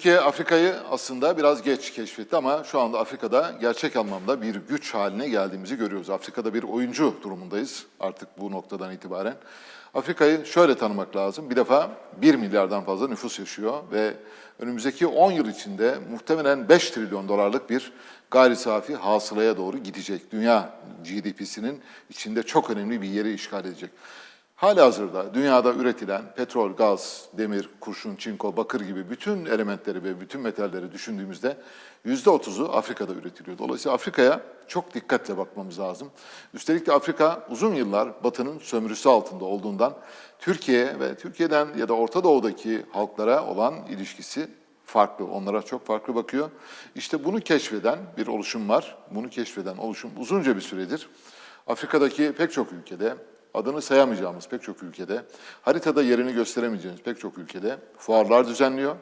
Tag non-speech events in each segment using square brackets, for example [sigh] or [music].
Türkiye Afrika'yı aslında biraz geç keşfetti ama şu anda Afrika'da gerçek anlamda bir güç haline geldiğimizi görüyoruz. Afrika'da bir oyuncu durumundayız artık bu noktadan itibaren. Afrika'yı şöyle tanımak lazım. Bir defa 1 milyardan fazla nüfus yaşıyor ve önümüzdeki 10 yıl içinde muhtemelen 5 trilyon dolarlık bir gayri safi hasılaya doğru gidecek. Dünya GDP'sinin içinde çok önemli bir yeri işgal edecek. Halihazırda dünyada üretilen petrol, gaz, demir, kurşun, çinko, bakır gibi bütün elementleri ve bütün metalleri düşündüğümüzde yüzde otuzu Afrika'da üretiliyor. Dolayısıyla Afrika'ya çok dikkatle bakmamız lazım. Üstelik de Afrika uzun yıllar Batı'nın sömürüsü altında olduğundan Türkiye ve Türkiye'den ya da Orta Doğu'daki halklara olan ilişkisi farklı. Onlara çok farklı bakıyor. İşte bunu keşfeden bir oluşum var. Bunu keşfeden oluşum uzunca bir süredir Afrika'daki pek çok ülkede adını sayamayacağımız pek çok ülkede, haritada yerini gösteremeyeceğimiz pek çok ülkede fuarlar düzenliyor.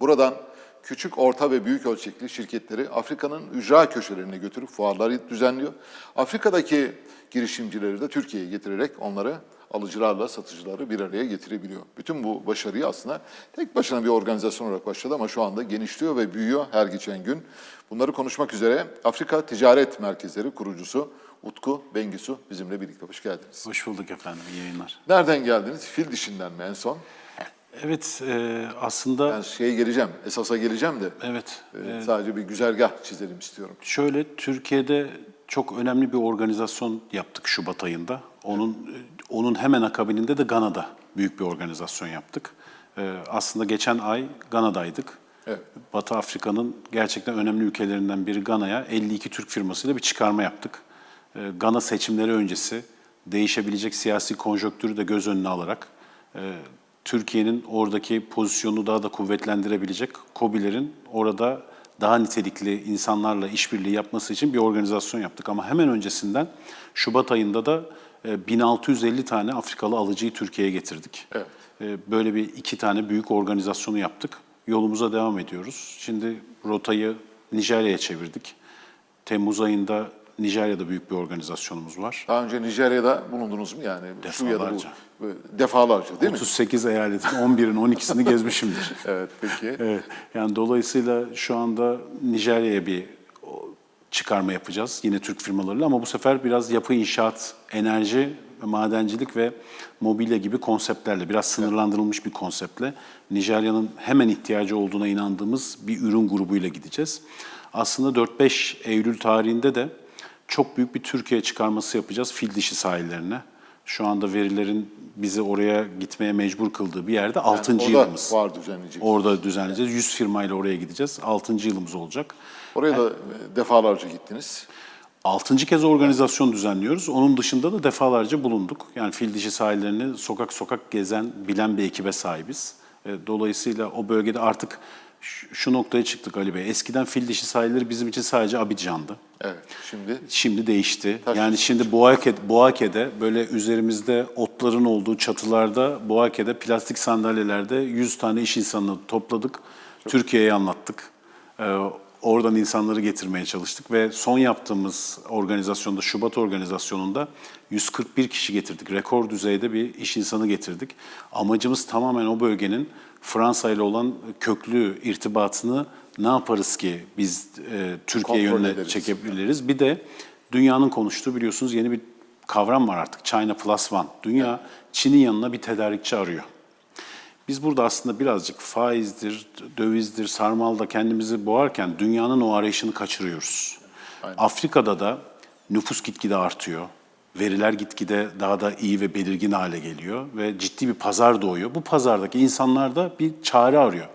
Buradan küçük, orta ve büyük ölçekli şirketleri Afrika'nın ücra köşelerine götürüp fuarları düzenliyor. Afrika'daki girişimcileri de Türkiye'ye getirerek onları alıcılarla satıcıları bir araya getirebiliyor. Bütün bu başarıyı aslında tek başına bir organizasyon olarak başladı ama şu anda genişliyor ve büyüyor her geçen gün. Bunları konuşmak üzere Afrika Ticaret Merkezleri kurucusu Utku Bengisu bizimle birlikte. Hoş geldiniz. Hoş bulduk efendim, iyi yayınlar. Nereden geldiniz? Fil dişinden mi en son? Evet, e, aslında Ben şeye geleceğim, esasa geleceğim de evet, e, sadece bir güzergah çizelim istiyorum. şöyle Türkiye'de çok önemli bir organizasyon yaptık Şubat ayında. Onun e, onun hemen akabininde de Gana'da büyük bir organizasyon yaptık. E, aslında geçen ay Gana'daydık. Evet. Batı Afrika'nın gerçekten önemli ülkelerinden biri Gana'ya 52 Türk firmasıyla bir çıkarma yaptık. E, Gana seçimleri öncesi değişebilecek siyasi konjonktürü de göz önüne alarak e, Türkiye'nin oradaki pozisyonunu daha da kuvvetlendirebilecek COBİ'lerin orada daha nitelikli insanlarla işbirliği yapması için bir organizasyon yaptık. Ama hemen öncesinden Şubat ayında da e, 1650 tane Afrikalı alıcıyı Türkiye'ye getirdik. Evet. E, Böyle bir iki tane büyük organizasyonu yaptık. Yolumuza devam ediyoruz. Şimdi rotayı Nijerya'ya çevirdik. Temmuz ayında Nijerya'da büyük bir organizasyonumuz var. Daha önce Nijerya'da bulundunuz mu yani? Da bu, Defalarca. defalarca değil mi? 38 eyaletin 11'in 12'sini gezmişimdir. [laughs] Evet peki. Evet. Yani dolayısıyla şu anda Nijerya'ya bir çıkarma yapacağız yine Türk firmalarıyla ama bu sefer biraz yapı inşaat, enerji, madencilik ve mobilya gibi konseptlerle biraz sınırlandırılmış bir konseptle Nijerya'nın hemen ihtiyacı olduğuna inandığımız bir ürün grubuyla gideceğiz. Aslında 4-5 Eylül tarihinde de çok büyük bir Türkiye çıkarması yapacağız fil dişi sahillerine. Şu anda verilerin bizi oraya gitmeye mecbur kıldığı bir yerde 6. orada yılımız. fuar düzenleyecek. Orada düzenleyeceğiz. 100 firmayla oraya gideceğiz. 6. yılımız olacak. Oraya da e, defalarca gittiniz. 6. kez organizasyon düzenliyoruz. Onun dışında da defalarca bulunduk. Yani fil dişi sahillerini sokak sokak gezen, bilen bir ekibe sahibiz. E, Dolayısıyla o bölgede artık şu noktaya çıktık Ali Bey. Eskiden fil dişi sahilleri bizim için sadece Abidjan'dı. Evet şimdi Şimdi değişti. Taş- yani şimdi Boğake'de, Boğake'de böyle üzerimizde otların olduğu çatılarda Boğake'de plastik sandalyelerde 100 tane iş insanını topladık. Türkiye'ye anlattık. Ee, oradan insanları getirmeye çalıştık ve son yaptığımız organizasyonda Şubat organizasyonunda 141 kişi getirdik. Rekor düzeyde bir iş insanı getirdik. Amacımız tamamen o bölgenin Fransa ile olan köklü irtibatını ne yaparız ki biz e, Türkiye Kontrol yönüne ederiz. çekebiliriz. Bir de dünyanın konuştuğu biliyorsunuz yeni bir kavram var artık. China Plus One. Dünya Çin'in yanına bir tedarikçi arıyor. Biz burada aslında birazcık faizdir, dövizdir, sarmalda kendimizi boğarken dünyanın o arayışını kaçırıyoruz. Afrika'da da nüfus gitgide artıyor. Veriler gitgide daha da iyi ve belirgin hale geliyor ve ciddi bir pazar doğuyor. Bu pazardaki insanlar da bir çare arıyor.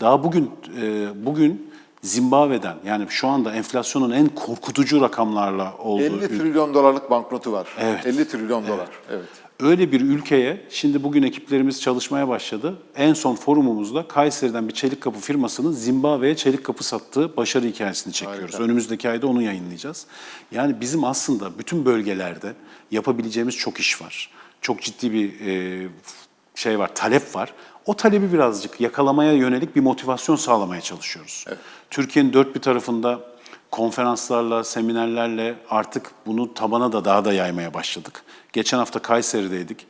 Daha bugün e, bugün Zimbabwe'den yani şu anda enflasyonun en korkutucu rakamlarla olduğu 50 trilyon dolarlık banknotu var. Evet. 50 trilyon dolar. Evet. Öyle bir ülkeye şimdi bugün ekiplerimiz çalışmaya başladı. En son forumumuzda Kayseri'den bir çelik kapı firmasının Zimbabwe'ye çelik kapı sattığı başarı hikayesini çekiyoruz. Harika. Önümüzdeki ayda onu yayınlayacağız. Yani bizim aslında bütün bölgelerde yapabileceğimiz çok iş var. Çok ciddi bir e, şey var, talep var. O talebi birazcık yakalamaya yönelik bir motivasyon sağlamaya çalışıyoruz. Türkiye'nin dört bir tarafında konferanslarla, seminerlerle artık bunu tabana da daha da yaymaya başladık. Geçen hafta Kayseri'deydik.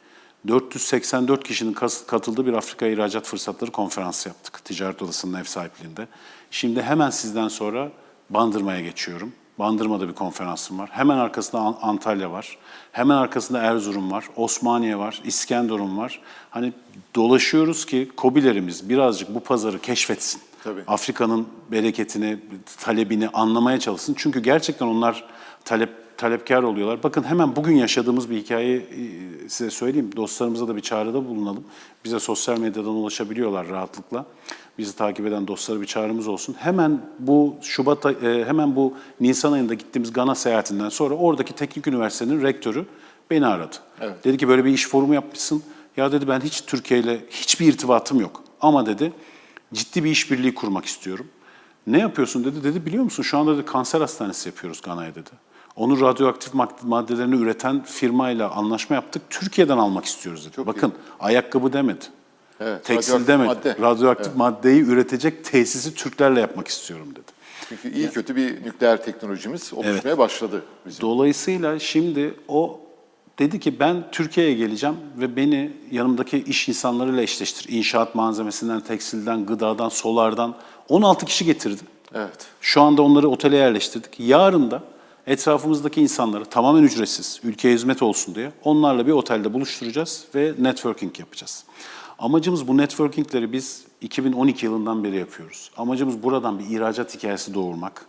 484 kişinin katıldığı bir Afrika İhracat Fırsatları Konferansı yaptık. Ticaret Odası'nın ev sahipliğinde. Şimdi hemen sizden sonra Bandırma'ya geçiyorum. Bandırma'da bir konferansım var. Hemen arkasında An- Antalya var. Hemen arkasında Erzurum var. Osmaniye var. İskenderun var. Hani dolaşıyoruz ki kobilerimiz birazcık bu pazarı keşfetsin. Afrika'nın bereketini, talebini anlamaya çalışsın. Çünkü gerçekten onlar talep talepkar oluyorlar. Bakın hemen bugün yaşadığımız bir hikayeyi e, size söyleyeyim. Dostlarımıza da bir çağrıda bulunalım. Bize sosyal medyadan ulaşabiliyorlar rahatlıkla. Bizi takip eden dostlara bir çağrımız olsun. Hemen bu Şubat e, hemen bu Nisan ayında gittiğimiz Gana seyahatinden sonra oradaki teknik üniversitenin rektörü beni aradı. Evet. Dedi ki böyle bir iş forumu yapmışsın. Ya dedi ben hiç Türkiye ile hiçbir irtibatım yok. Ama dedi ciddi bir işbirliği kurmak istiyorum. Ne yapıyorsun dedi. Dedi biliyor musun şu anda dedi kanser hastanesi yapıyoruz Gana'ya dedi. Onun radyoaktif mad- maddelerini üreten firmayla anlaşma yaptık. Türkiye'den almak istiyoruz dedi. Çok Bakın ayakkabı demedi. Evet, Tekstil radyoaktif demedi. madde. Radyoaktif maddeyi üretecek tesisi Türklerle yapmak istiyorum dedi. Çünkü iyi kötü bir nükleer teknolojimiz oluşmaya başladı bizim. Dolayısıyla şimdi o dedi ki ben Türkiye'ye geleceğim ve beni yanımdaki iş insanlarıyla eşleştir. İnşaat malzemesinden, tekstilden, gıdadan, solardan 16 kişi getirdi. Evet. Şu anda onları otele yerleştirdik. Yarın da etrafımızdaki insanları tamamen ücretsiz, ülkeye hizmet olsun diye onlarla bir otelde buluşturacağız ve networking yapacağız. Amacımız bu networkingleri biz 2012 yılından beri yapıyoruz. Amacımız buradan bir ihracat hikayesi doğurmak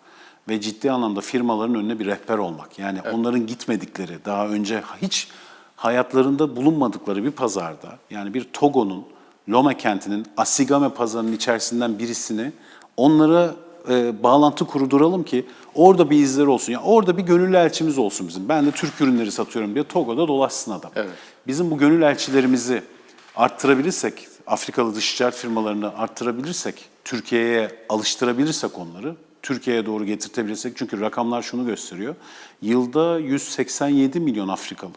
ve ciddi anlamda firmaların önüne bir rehber olmak. Yani onların gitmedikleri, daha önce hiç hayatlarında bulunmadıkları bir pazarda, yani bir Togo'nun, Lome kentinin, Asigame pazarının içerisinden birisini onlara e, bağlantı kurduralım ki orada bir izleri olsun. Yani orada bir gönüllü elçimiz olsun bizim. Ben de Türk ürünleri satıyorum diye Togo'da dolaşsın adam. Evet. Bizim bu gönül elçilerimizi arttırabilirsek, Afrikalı dış ticaret firmalarını arttırabilirsek, Türkiye'ye alıştırabilirsek onları, Türkiye'ye doğru getirtebilirsek. Çünkü rakamlar şunu gösteriyor. Yılda 187 milyon Afrikalı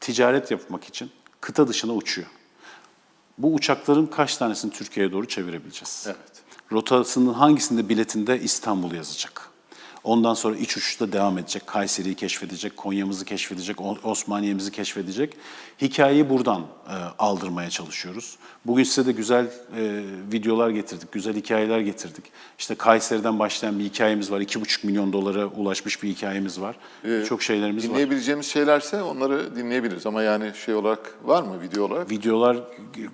ticaret yapmak için kıta dışına uçuyor. Bu uçakların kaç tanesini Türkiye'ye doğru çevirebileceğiz? Evet. Rotasının hangisinde biletinde İstanbul yazacak? Ondan sonra iç uçuşta devam edecek. Kayseri'yi keşfedecek, Konya'mızı keşfedecek, Osmaniye'mizi keşfedecek. Hikayeyi buradan e, aldırmaya çalışıyoruz. Bugün size de güzel e, videolar getirdik, güzel hikayeler getirdik. İşte Kayseri'den başlayan bir hikayemiz var. 2,5 milyon dolara ulaşmış bir hikayemiz var. Ee, Çok şeylerimiz var. Dinleyebileceğimiz şeylerse onları dinleyebiliriz ama yani şey olarak var mı video olarak? Videolar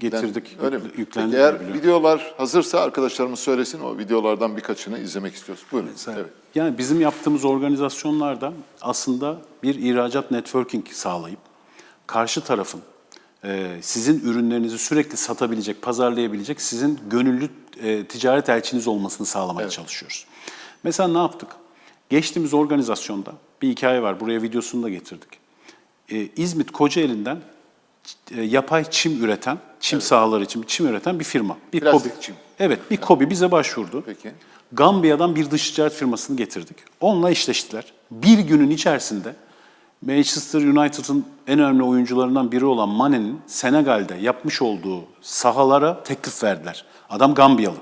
getirdik, Öyle mi? yüklendi. Peki eğer biliyorum. videolar hazırsa arkadaşlarımız söylesin o videolardan birkaçını izlemek istiyoruz. Buyurun. Evet. Yani bizim yaptığımız organizasyonlarda aslında bir ihracat networking sağlayıp karşı tarafın e, sizin ürünlerinizi sürekli satabilecek, pazarlayabilecek sizin gönüllü e, ticaret elçiniz olmasını sağlamaya çalışıyoruz. Mesela ne yaptık? Geçtiğimiz organizasyonda bir hikaye var. Buraya videosunu da getirdik. E, İzmit Kocaeli'nden e, yapay çim üreten, çim sahaları için çim üreten bir firma. Bir Plastik KOBİ. çim. Evet, bir KOBİ bize başvurdu. Peki. Gambiya'dan bir dış ticaret firmasını getirdik. Onunla eşleştiler. Bir günün içerisinde Manchester United'ın en önemli oyuncularından biri olan Mane'nin Senegal'de yapmış olduğu sahalara teklif verdiler. Adam Gambiyalı.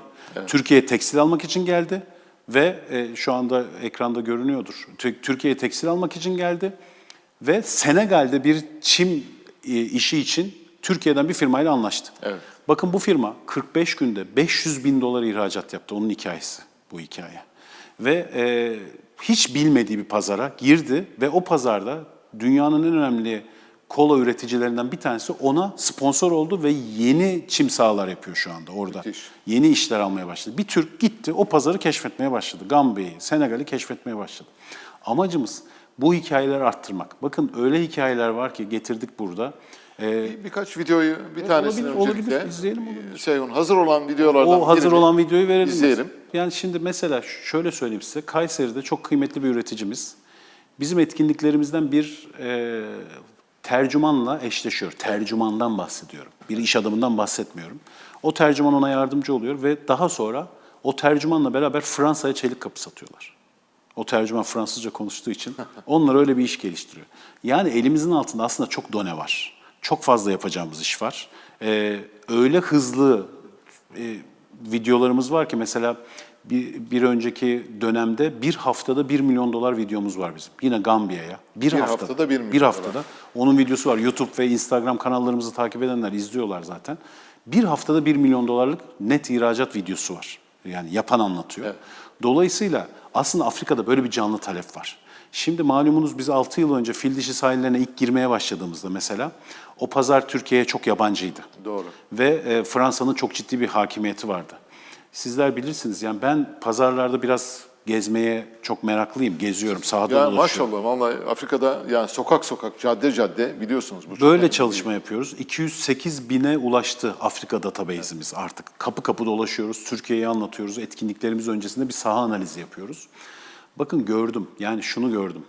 Türkiye'ye tekstil almak için geldi ve e, şu anda ekranda görünüyordur. Tü- Türkiye'ye tekstil almak için geldi ve Senegal'de bir çim e, işi için Türkiye'den bir firmayla anlaştı. Evet. Bakın bu firma 45 günde 500 bin dolar ihracat yaptı. Onun hikayesi bu hikaye. Ve e, hiç bilmediği bir pazara girdi ve o pazarda dünyanın en önemli kola üreticilerinden bir tanesi ona sponsor oldu ve yeni çim sahalar yapıyor şu anda orada. Müthiş. Yeni işler almaya başladı. Bir Türk gitti o pazarı keşfetmeye başladı. Gambi'yi, Senegal'i keşfetmeye başladı. Amacımız bu hikayeleri arttırmak. Bakın öyle hikayeler var ki getirdik burada. Ee, Bir- Birkaç videoyu bir tanesini olabilir, öncelikle olabilir. İzleyelim, olabilir. Seyhun hazır olan videolardan O hazır olan videoyu verelim. izleyelim. Yani şimdi mesela şöyle söyleyeyim size. Kayseri'de çok kıymetli bir üreticimiz. Bizim etkinliklerimizden bir e, tercümanla eşleşiyor. Tercümandan bahsediyorum. Bir iş adamından bahsetmiyorum. O tercüman ona yardımcı oluyor ve daha sonra o tercümanla beraber Fransa'ya çelik kapı satıyorlar. O tercüman Fransızca konuştuğu için [laughs] onlar öyle bir iş geliştiriyor. Yani elimizin altında aslında çok done var. Çok fazla yapacağımız iş var. Ee, öyle hızlı e, videolarımız var ki mesela bir, bir önceki dönemde bir haftada 1 milyon dolar videomuz var bizim. Yine Gambiya'ya. Bir, Bir haftada, haftada bir milyon Bir dolar. haftada. Onun videosu var. YouTube ve Instagram kanallarımızı takip edenler izliyorlar zaten. Bir haftada 1 milyon dolarlık net ihracat videosu var. Yani yapan anlatıyor. Dolayısıyla aslında Afrika'da böyle bir canlı talep var. Şimdi malumunuz biz 6 yıl önce fil dişi sahillerine ilk girmeye başladığımızda mesela o pazar Türkiye'ye çok yabancıydı. Doğru. Ve e, Fransa'nın çok ciddi bir hakimiyeti vardı. Sizler bilirsiniz yani ben pazarlarda biraz gezmeye çok meraklıyım. Geziyorum, sahada Ya dolaşıyorum. maşallah vallahi Afrika'da yani sokak sokak, cadde cadde biliyorsunuz bu. Böyle çalışma yapıyoruz. 208 bine ulaştı Afrika database'imiz artık. Kapı kapı dolaşıyoruz, Türkiye'yi anlatıyoruz. Etkinliklerimiz öncesinde bir saha analizi yapıyoruz. Bakın gördüm, yani şunu gördüm.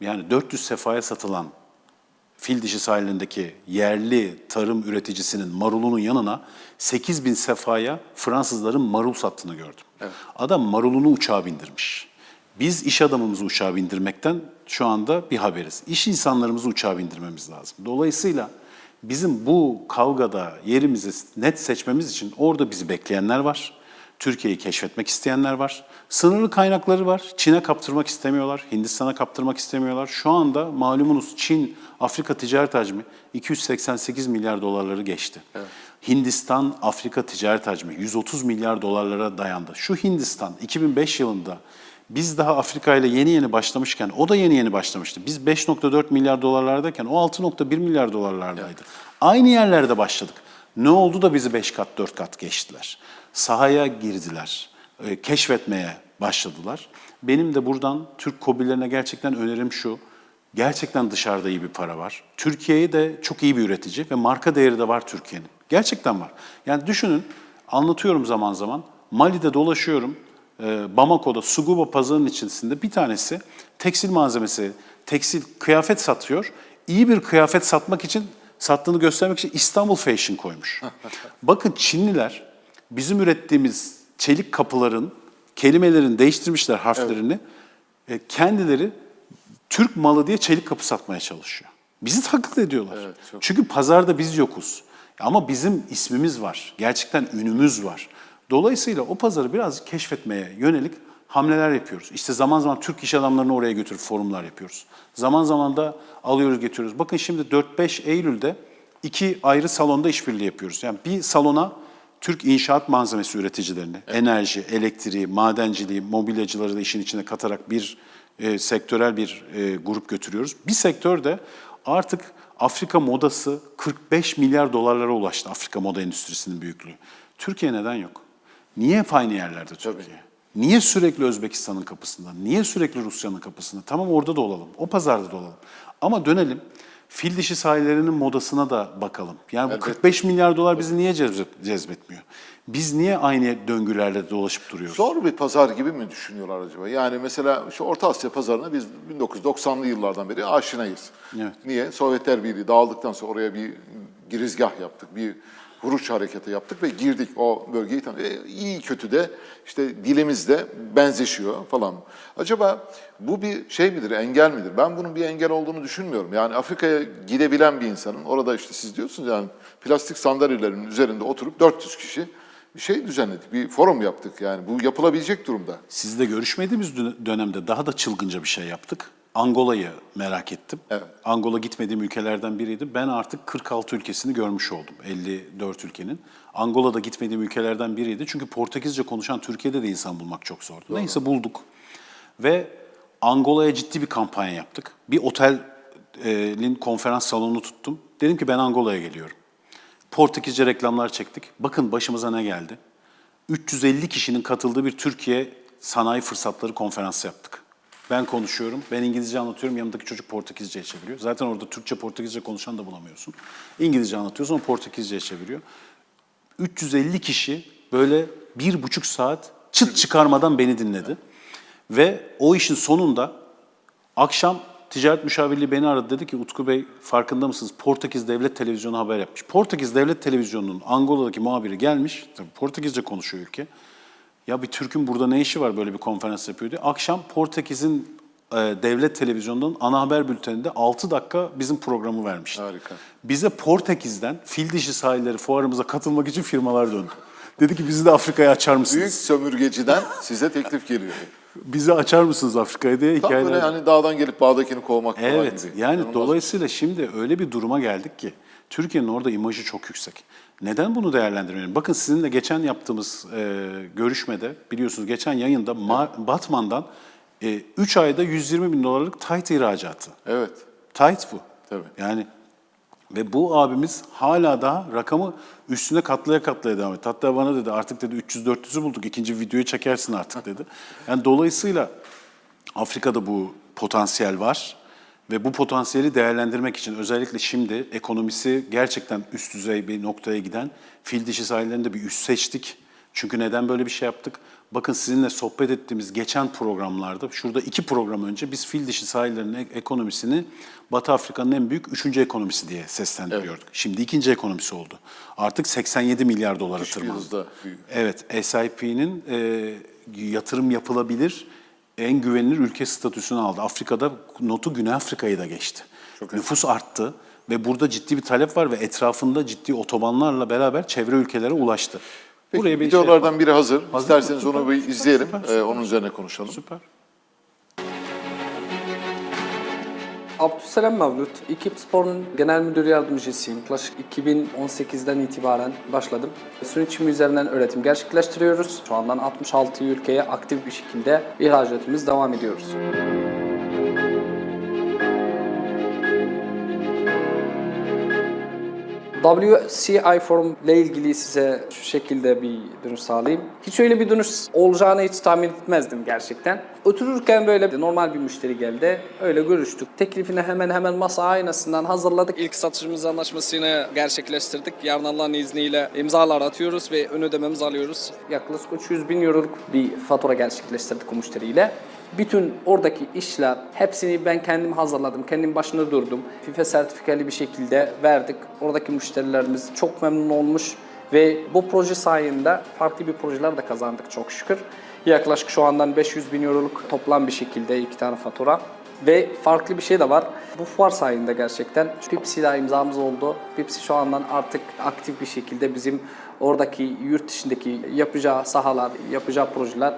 Yani 400 sefaya satılan fil dişi sahilindeki yerli tarım üreticisinin marulunun yanına 8 bin sefaya Fransızların marul sattığını gördüm. Adam marulunu uçağa bindirmiş. Biz iş adamımızı uçağa bindirmekten şu anda bir haberiz. İş insanlarımızı uçağa bindirmemiz lazım. Dolayısıyla bizim bu kavgada yerimizi net seçmemiz için orada bizi bekleyenler var. Türkiye'yi keşfetmek isteyenler var. Sınırlı kaynakları var. Çin'e kaptırmak istemiyorlar. Hindistan'a kaptırmak istemiyorlar. Şu anda malumunuz Çin Afrika ticaret hacmi 288 milyar dolarları geçti. Hindistan Afrika ticaret hacmi 130 milyar dolarlara dayandı. Şu Hindistan 2005 yılında biz daha Afrika ile yeni yeni başlamışken, o da yeni yeni başlamıştı. Biz 5.4 milyar dolarlardayken o 6.1 milyar dolarlardaydı. Aynı yerlerde başladık. Ne oldu da bizi 5 kat 4 kat geçtiler. Sahaya girdiler, e, keşfetmeye başladılar. Benim de buradan Türk kobilerine gerçekten önerim şu. Gerçekten dışarıda iyi bir para var. Türkiye'ye de çok iyi bir üretici ve marka değeri de var Türkiye'nin. Gerçekten var. Yani düşünün, anlatıyorum zaman zaman. Mali'de dolaşıyorum. e, Bamako'da Suguba pazarının içerisinde bir tanesi tekstil malzemesi, tekstil kıyafet satıyor. İyi bir kıyafet satmak için, sattığını göstermek için İstanbul Fashion koymuş. [laughs] Bakın Çinliler bizim ürettiğimiz çelik kapıların kelimelerini değiştirmişler harflerini. E, kendileri Türk malı diye çelik kapı satmaya çalışıyor. Bizi taklit ediyorlar. Evet, çok- Çünkü pazarda biz yokuz. Ama bizim ismimiz var. Gerçekten ünümüz var. Dolayısıyla o pazarı biraz keşfetmeye yönelik hamleler yapıyoruz. İşte zaman zaman Türk iş adamlarını oraya götürüp forumlar yapıyoruz. Zaman zaman da alıyoruz getiriyoruz. Bakın şimdi 4-5 Eylül'de iki ayrı salonda işbirliği yapıyoruz. Yani bir salona Türk inşaat malzemesi üreticilerini, enerji, elektriği, madenciliği, mobilyacıları da işin içine katarak bir e, sektörel bir e, grup götürüyoruz. Bir sektör de artık Afrika modası 45 milyar dolarlara ulaştı Afrika moda endüstrisinin büyüklüğü. Türkiye neden yok? Niye hep aynı yerlerde Türkiye? Niye sürekli Özbekistan'ın kapısında? Niye sürekli Rusya'nın kapısında? Tamam orada da olalım, o pazarda da olalım. Ama dönelim, fil dişi sahillerinin modasına da bakalım. Yani bu Elbette. 45 milyar dolar bizi niye cezbet, cezbetmiyor? Biz niye aynı döngülerle dolaşıp duruyoruz? Zor bir pazar gibi mi düşünüyorlar acaba? Yani mesela şu Orta Asya pazarına biz 1990'lı yıllardan beri aşinayız. Evet. Niye? Sovyetler Birliği dağıldıktan sonra oraya bir girizgah yaptık, bir vuruş hareketi yaptık ve girdik o bölgeyi. tan- E, iyi kötü de işte dilimiz de benzeşiyor falan. Acaba bu bir şey midir, engel midir? Ben bunun bir engel olduğunu düşünmüyorum. Yani Afrika'ya gidebilen bir insanın, orada işte siz diyorsunuz yani plastik sandalyelerin üzerinde oturup 400 kişi bir şey düzenledik, bir forum yaptık yani. Bu yapılabilecek durumda. Sizle görüşmediğimiz dö- dönemde daha da çılgınca bir şey yaptık. Angola'yı merak ettim. Evet. Angola gitmediğim ülkelerden biriydi. Ben artık 46 ülkesini görmüş oldum. 54 ülkenin. Angola'da gitmediğim ülkelerden biriydi. Çünkü Portekizce konuşan Türkiye'de de insan bulmak çok zordu. Neyse bulduk. Ve Angola'ya ciddi bir kampanya yaptık. Bir otelin konferans salonunu tuttum. Dedim ki ben Angola'ya geliyorum. Portekizce reklamlar çektik. Bakın başımıza ne geldi. 350 kişinin katıldığı bir Türkiye Sanayi Fırsatları Konferansı yaptık. Ben konuşuyorum, ben İngilizce anlatıyorum, yanımdaki çocuk Portekizce'ye çeviriyor. Zaten orada Türkçe, Portekizce konuşan da bulamıyorsun. İngilizce anlatıyorsun, o Portekizce'ye çeviriyor. 350 kişi böyle bir buçuk saat çıt çıkarmadan beni dinledi. Ve o işin sonunda akşam ticaret müşavirliği beni aradı. Dedi ki Utku Bey farkında mısınız? Portekiz Devlet Televizyonu haber yapmış. Portekiz Devlet Televizyonu'nun Angola'daki muhabiri gelmiş. Tabii Portekizce konuşuyor ülke. Ya bir Türk'ün burada ne işi var böyle bir konferans yapıyor diye. Akşam Portekiz'in e, devlet televizyonunun ana haber bülteninde 6 dakika bizim programı vermişti. Harika. Bize Portekiz'den fil dişi sahilleri fuarımıza katılmak için firmalar döndü. Dedi ki bizi de Afrika'ya açar Büyük mısınız? sömürgeciden size teklif geliyor. Bizi açar mısınız Afrika'ya diye Tam böyle hikayeler. yani dağdan gelip bağdakini kovmak falan Evet gibi. yani İnanılmaz. dolayısıyla şimdi öyle bir duruma geldik ki Türkiye'nin orada imajı çok yüksek. Neden bunu değerlendirmeyelim? Bakın sizinle geçen yaptığımız e, görüşmede biliyorsunuz geçen yayında Ma- Batman'dan 3 ayda 120 bin dolarlık tight ihracatı. Evet. Tight bu. Tabii. Yani ve bu abimiz hala daha rakamı üstüne katlaya katlaya devam etti. Hatta bana dedi artık dedi 300-400'ü bulduk ikinci videoyu çekersin artık dedi. Yani dolayısıyla Afrika'da bu potansiyel var ve bu potansiyeli değerlendirmek için özellikle şimdi ekonomisi gerçekten üst düzey bir noktaya giden fil dişi sahillerinde bir üst seçtik. Çünkü neden böyle bir şey yaptık? Bakın sizinle sohbet ettiğimiz geçen programlarda, şurada iki program önce biz fil dişi sahillerinin ek- ekonomisini Batı Afrika'nın en büyük üçüncü ekonomisi diye seslendiriyorduk. Şimdi ikinci ekonomisi oldu. Artık 87 milyar dolara bir tırmandı. Evet, SIP'nin e, yatırım yapılabilir en güvenilir ülke statüsünü aldı. Afrika'da notu Güney Afrika'yı da geçti. Nüfus arttı ve burada ciddi bir talep var ve etrafında ciddi otobanlarla beraber çevre ülkelere ulaştı. Peki, bir şey videolardan biri hazır. İsterseniz Süper, onu bir izleyelim. süper, Ee, süper. onun üzerine konuşalım. Süper. Abdüsselam Mevlüt, Ekip Spor'un genel müdür yardımcısıyım. Yaklaşık 2018'den itibaren başladım. Suni çimi üzerinden üretim gerçekleştiriyoruz. Şu andan 66 ülkeye aktif bir şekilde ihracatımız devam ediyoruz. WCI Forum ile ilgili size şu şekilde bir dönüş sağlayayım. Hiç öyle bir dönüş olacağını hiç tahmin etmezdim gerçekten. Otururken böyle normal bir müşteri geldi. Öyle görüştük. Teklifini hemen hemen masa aynasından hazırladık. İlk satışımız anlaşmasını gerçekleştirdik. Yarın Allah'ın izniyle imzalar atıyoruz ve ön ödememizi alıyoruz. Yaklaşık 300 bin euroluk bir fatura gerçekleştirdik o müşteriyle. Bütün oradaki işler hepsini ben kendim hazırladım. Kendim başında durdum. FIFA sertifikalı bir şekilde verdik. Oradaki müşterilerimiz çok memnun olmuş ve bu proje sayesinde farklı bir projeler de kazandık çok şükür. Yaklaşık şu andan 500 bin euroluk toplam bir şekilde iki tane fatura. Ve farklı bir şey de var. Bu fuar sayesinde gerçekten Pepsi ile imzamız oldu. Pepsi şu andan artık aktif bir şekilde bizim oradaki yurt dışındaki yapacağı sahalar, yapacağı projeler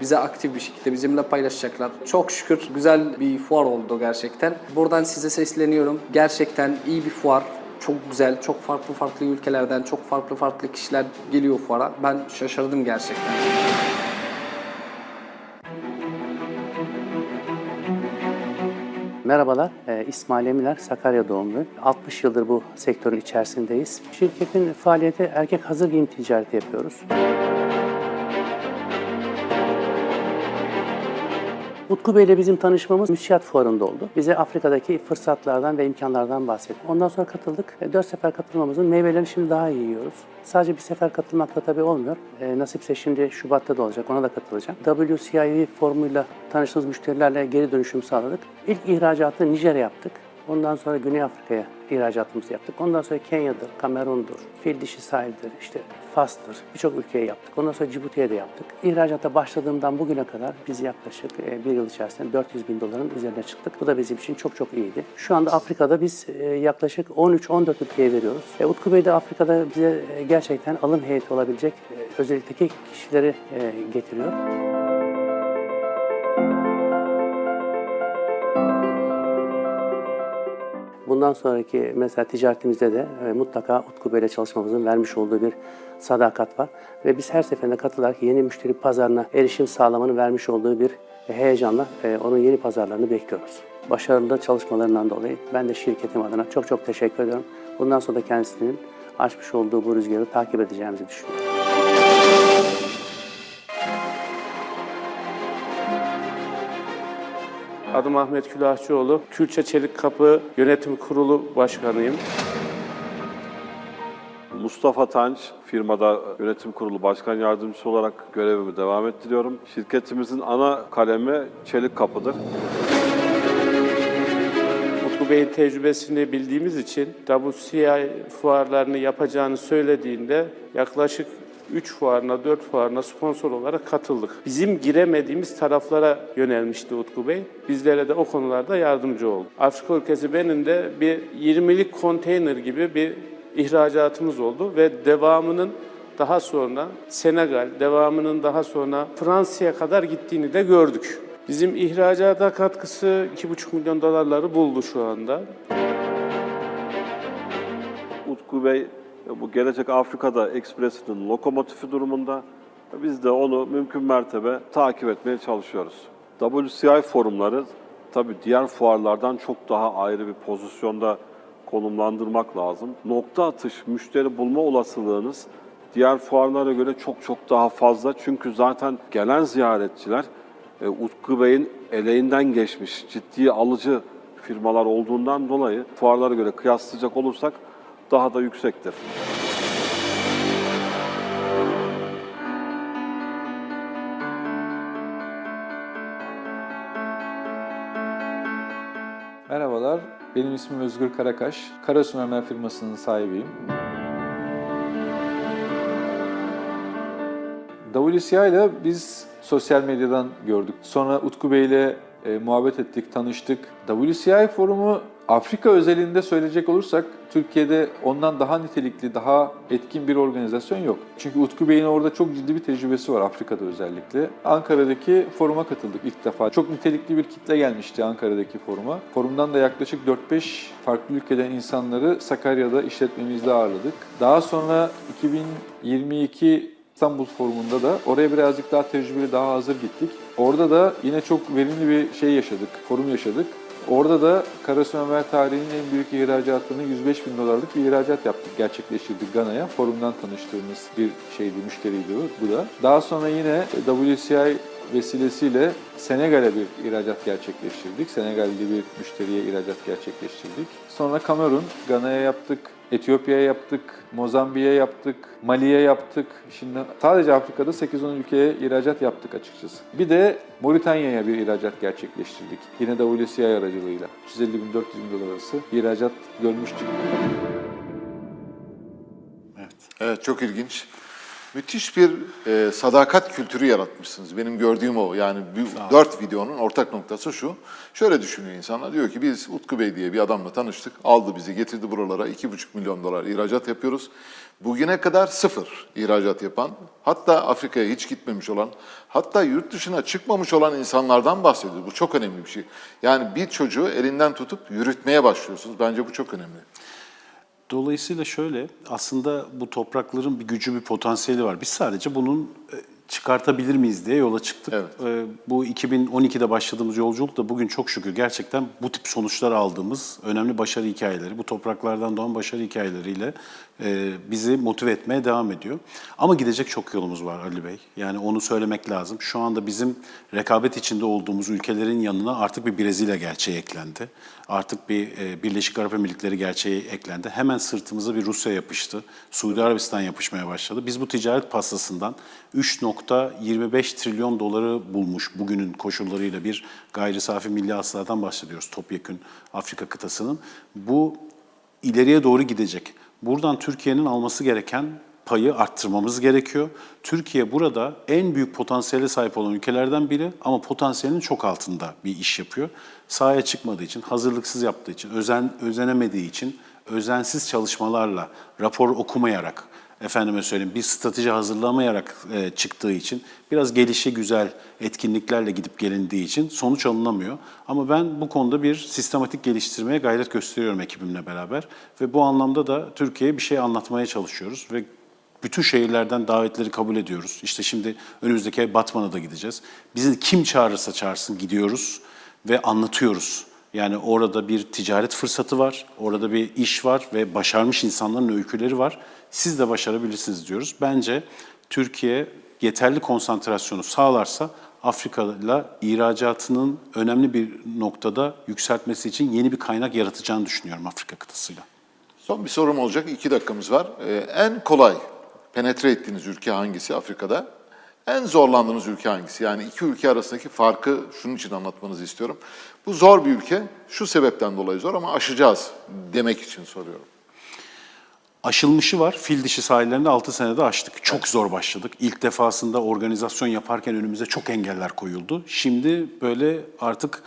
bize aktif bir şekilde bizimle paylaşacaklar. Çok şükür güzel bir fuar oldu gerçekten. Buradan size sesleniyorum. Gerçekten iyi bir fuar. Çok güzel, çok farklı farklı ülkelerden, çok farklı farklı kişiler geliyor fuara. Ben şaşırdım gerçekten. Merhabalar, e, İsmail Emiler, Sakarya doğumluyum. 60 yıldır bu sektörün içerisindeyiz. Şirketin faaliyeti erkek hazır giyim ticareti yapıyoruz. Utku Bey ile bizim tanışmamız Müsiyat Fuarı'nda oldu. Bize Afrika'daki fırsatlardan ve imkanlardan bahsetti. Ondan sonra katıldık. E, Dört sefer katılmamızın meyvelerini şimdi daha iyi yiyoruz. Sadece bir sefer katılmakla tabii olmuyor. E, nasipse şimdi Şubat'ta da olacak, ona da katılacağım. WCIV formuyla tanıştığımız müşterilerle geri dönüşüm sağladık. İlk ihracatı Nijer'e yaptık. Ondan sonra Güney Afrika'ya ihracatımızı yaptık. Ondan sonra Kenya'dır, Kamerun'dur, Fil Sahil'dir, işte Fas'tır. Birçok ülkeye yaptık. Ondan sonra Cibuti'ye de yaptık. İhracata başladığımdan bugüne kadar biz yaklaşık e, bir yıl içerisinde 400 bin doların üzerine çıktık. Bu da bizim için çok çok iyiydi. Şu anda Afrika'da biz e, yaklaşık 13-14 ülkeye veriyoruz. E, Utku Bey de Afrika'da bize gerçekten alım heyeti olabilecek özellikteki kişileri getiriyor. Bundan sonraki mesela ticaretimizde de e, mutlaka Utku Bey'le çalışmamızın vermiş olduğu bir sadakat var. Ve biz her seferinde katılarak yeni müşteri pazarına erişim sağlamanın vermiş olduğu bir heyecanla e, onun yeni pazarlarını bekliyoruz. Başarılı çalışmalarından dolayı ben de şirketim adına çok çok teşekkür ediyorum. Bundan sonra da kendisinin açmış olduğu bu rüzgarı takip edeceğimizi düşünüyorum. Adım Ahmet Külahçıoğlu. Külçe Çelik Kapı Yönetim Kurulu Başkanıyım. Mustafa Tanç, firmada yönetim kurulu başkan yardımcısı olarak görevimi devam ettiriyorum. Şirketimizin ana kalemi çelik kapıdır. Utku Bey'in tecrübesini bildiğimiz için WCI fuarlarını yapacağını söylediğinde yaklaşık 3 fuarına, 4 fuarına sponsor olarak katıldık. Bizim giremediğimiz taraflara yönelmişti Utku Bey. Bizlere de o konularda yardımcı oldu. Afrika ülkesi Benin'de bir 20'lik konteyner gibi bir ihracatımız oldu ve devamının daha sonra Senegal, devamının daha sonra Fransa'ya kadar gittiğini de gördük. Bizim ihracata katkısı 2,5 milyon dolarları buldu şu anda. Utku Bey bu Gelecek Afrika'da Ekspresi'nin lokomotifi durumunda. Biz de onu mümkün mertebe takip etmeye çalışıyoruz. WCI forumları tabii diğer fuarlardan çok daha ayrı bir pozisyonda konumlandırmak lazım. Nokta atış müşteri bulma olasılığınız diğer fuarlara göre çok çok daha fazla. Çünkü zaten gelen ziyaretçiler e, Utku Bey'in eleğinden geçmiş ciddi alıcı firmalar olduğundan dolayı fuarlara göre kıyaslayacak olursak daha da yüksektir. Merhabalar, benim ismim Özgür Karakaş. Karasu Mermer firmasının sahibiyim. WCI ile biz sosyal medyadan gördük. Sonra Utku Bey ile e, muhabbet ettik, tanıştık. WCI forumu Afrika özelinde söyleyecek olursak Türkiye'de ondan daha nitelikli, daha etkin bir organizasyon yok. Çünkü Utku Bey'in orada çok ciddi bir tecrübesi var Afrika'da özellikle. Ankara'daki foruma katıldık ilk defa. Çok nitelikli bir kitle gelmişti Ankara'daki foruma. Forumdan da yaklaşık 4-5 farklı ülkeden insanları Sakarya'da işletmemizde ağırladık. Daha sonra 2022 İstanbul Forumu'nda da oraya birazcık daha tecrübeli, daha hazır gittik. Orada da yine çok verimli bir şey yaşadık, forum yaşadık. Orada da Karasu Ömer tarihinin en büyük ihracatını 105 bin dolarlık bir ihracat yaptık, gerçekleştirdik Gana'ya. Forumdan tanıştığımız bir şeydi, müşteriydi bu, da. Daha sonra yine WCI vesilesiyle Senegal'e bir ihracat gerçekleştirdik. Senegal'de bir müşteriye ihracat gerçekleştirdik. Sonra Kamerun, Gana'ya yaptık, Etiyopya'ya yaptık, Mozambik'e yaptık, Mali'ye yaptık. Şimdi sadece Afrika'da 8-10 ülkeye ihracat yaptık açıkçası. Bir de Moritanya'ya bir ihracat gerçekleştirdik. Yine WCI aracılığıyla. 350 bin 400 bin dolar arası ihracat görmüştük. Evet çok ilginç. Müthiş bir e, sadakat kültürü yaratmışsınız. Benim gördüğüm o. Yani bu dört videonun ortak noktası şu. Şöyle düşünüyor insanlar. Diyor ki biz Utku Bey diye bir adamla tanıştık. Aldı bizi getirdi buralara. iki buçuk milyon dolar ihracat yapıyoruz. Bugüne kadar sıfır ihracat yapan, hatta Afrika'ya hiç gitmemiş olan, hatta yurt dışına çıkmamış olan insanlardan bahsediyor. Bu çok önemli bir şey. Yani bir çocuğu elinden tutup yürütmeye başlıyorsunuz. Bence bu çok önemli. Dolayısıyla şöyle, aslında bu toprakların bir gücü, bir potansiyeli var. Biz sadece bunun e, çıkartabilir miyiz diye yola çıktık. Evet. E, Bu 2012'de başladığımız yolculuk da bugün çok şükür gerçekten bu tip sonuçlar aldığımız önemli başarı hikayeleri, bu topraklardan doğan başarı hikayeleriyle bizi motive etmeye devam ediyor. Ama gidecek çok yolumuz var Ali Bey. Yani onu söylemek lazım. Şu anda bizim rekabet içinde olduğumuz ülkelerin yanına artık bir Brezilya gerçeği eklendi. Artık bir e, Birleşik Arap Emirlikleri gerçeği eklendi. Hemen sırtımıza bir Rusya yapıştı. Suudi Arabistan yapışmaya başladı. Biz bu ticaret pastasından 3.25 trilyon doları bulmuş bugünün koşullarıyla bir gayri safi milli hasıladan bahsediyoruz topyekün Afrika kıtasının. Bu ileriye doğru gidecek. Buradan Türkiye'nin alması gereken payı arttırmamız gerekiyor. Türkiye burada en büyük potansiyele sahip olan ülkelerden biri ama potansiyelin çok altında bir iş yapıyor. Sahaya çıkmadığı için, hazırlıksız yaptığı için, özen, özenemediği için, özensiz çalışmalarla, rapor okumayarak, efendime söyleyeyim bir strateji hazırlamayarak e, çıktığı için biraz gelişi güzel etkinliklerle gidip gelindiği için sonuç alınamıyor. Ama ben bu konuda bir sistematik geliştirmeye gayret gösteriyorum ekibimle beraber ve bu anlamda da Türkiye'ye bir şey anlatmaya çalışıyoruz ve bütün şehirlerden davetleri kabul ediyoruz. İşte şimdi önümüzdeki Batman'a da gideceğiz. Bizi kim çağırırsa çağırsın gidiyoruz ve anlatıyoruz. Yani orada bir ticaret fırsatı var, orada bir iş var ve başarmış insanların öyküleri var. Siz de başarabilirsiniz diyoruz. Bence Türkiye yeterli konsantrasyonu sağlarsa Afrika'yla ihracatının önemli bir noktada yükseltmesi için yeni bir kaynak yaratacağını düşünüyorum Afrika kıtasıyla. Son bir sorum olacak. İki dakikamız var. Ee, en kolay penetre ettiğiniz ülke hangisi Afrika'da? En zorlandığınız ülke hangisi? Yani iki ülke arasındaki farkı şunun için anlatmanızı istiyorum. Bu zor bir ülke. Şu sebepten dolayı zor ama aşacağız demek için soruyorum. Aşılmışı var. Fil dişi sahillerinde 6 senede aştık. Çok zor başladık. İlk defasında organizasyon yaparken önümüze çok engeller koyuldu. Şimdi böyle artık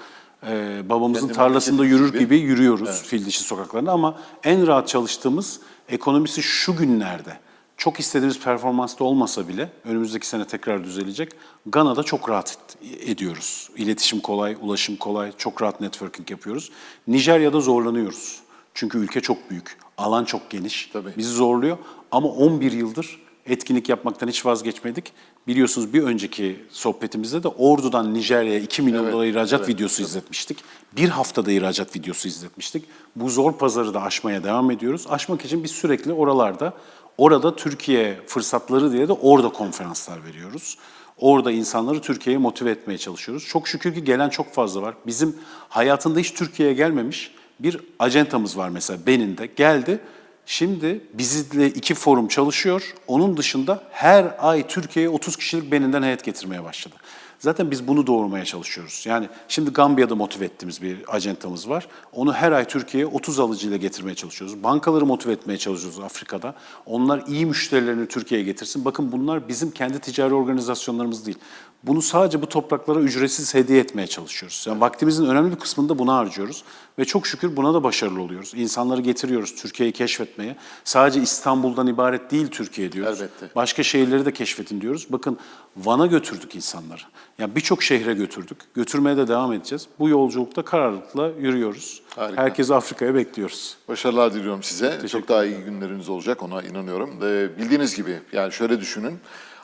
e, babamızın Kendi tarlasında yürür gibi. gibi yürüyoruz fil dişi sokaklarında. Ama en rahat çalıştığımız ekonomisi şu günlerde çok istediğimiz performansta olmasa bile önümüzdeki sene tekrar düzelecek. Gana'da çok rahat ediyoruz. İletişim kolay, ulaşım kolay, çok rahat networking yapıyoruz. Nijerya'da zorlanıyoruz. Çünkü ülke çok büyük, alan çok geniş. Tabii. Bizi zorluyor ama 11 yıldır etkinlik yapmaktan hiç vazgeçmedik. Biliyorsunuz bir önceki sohbetimizde de Ordu'dan Nijerya'ya 2 milyon Evet, dolar ihracat evet, videosu izletmiştik. Bir haftada ihracat videosu izletmiştik. Bu zor pazarı da aşmaya devam ediyoruz. Aşmak için biz sürekli oralarda, orada Türkiye fırsatları diye de orada konferanslar veriyoruz. Orada insanları Türkiye'ye motive etmeye çalışıyoruz. Çok şükür ki gelen çok fazla var. Bizim hayatında hiç Türkiye'ye gelmemiş bir acentamız var mesela Benin'de. Geldi. Şimdi bizimle iki forum çalışıyor. Onun dışında her ay Türkiye'ye 30 kişilik Benin'den heyet getirmeye başladı. Zaten biz bunu doğurmaya çalışıyoruz. Yani şimdi Gambiya'da motive ettiğimiz bir acentamız var. Onu her ay Türkiye'ye 30 alıcıyla getirmeye çalışıyoruz. Bankaları motive etmeye çalışıyoruz Afrika'da. Onlar iyi müşterilerini Türkiye'ye getirsin. Bakın bunlar bizim kendi ticari organizasyonlarımız değil. Bunu sadece bu topraklara ücretsiz hediye etmeye çalışıyoruz. Yani vaktimizin önemli bir kısmını da buna harcıyoruz. Ve çok şükür buna da başarılı oluyoruz. İnsanları getiriyoruz Türkiye'yi keşfetmeye. Sadece İstanbul'dan ibaret değil Türkiye diyoruz. Elbette. Başka şehirleri de keşfetin diyoruz. Bakın Van'a götürdük insanları. Yani birçok şehre götürdük. Götürmeye de devam edeceğiz. Bu yolculukta kararlılıkla yürüyoruz. Harika. Herkesi Afrika'ya bekliyoruz. Başarılar diliyorum size. Çok daha iyi günleriniz olacak ona inanıyorum. Ee, bildiğiniz gibi yani şöyle düşünün.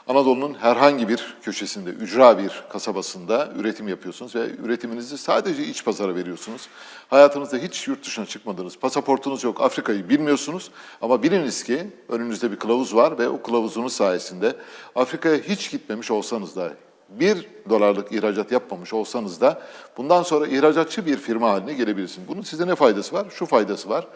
Anadolu'nun herhangi bir köşesinde, ücra bir kasabasında üretim yapıyorsunuz ve üretiminizi sadece iç pazara veriyorsunuz. Hayatınızda hiç yurt dışına çıkmadınız, pasaportunuz yok, Afrika'yı bilmiyorsunuz ama biliniz ki önünüzde bir kılavuz var ve o kılavuzunuz sayesinde Afrika'ya hiç gitmemiş olsanız da bir dolarlık ihracat yapmamış olsanız da bundan sonra ihracatçı bir firma haline gelebilirsiniz. Bunun size ne faydası var? Şu faydası var.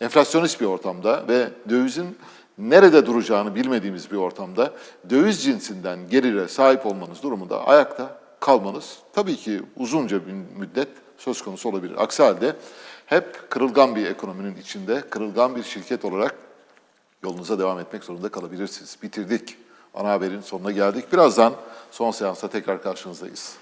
Enflasyonist bir ortamda ve dövizin nerede duracağını bilmediğimiz bir ortamda döviz cinsinden gelire sahip olmanız durumunda ayakta kalmanız tabii ki uzunca bir müddet söz konusu olabilir. Aksi halde hep kırılgan bir ekonominin içinde kırılgan bir şirket olarak yolunuza devam etmek zorunda kalabilirsiniz. Bitirdik. Ana haberin sonuna geldik. Birazdan son seansta tekrar karşınızdayız.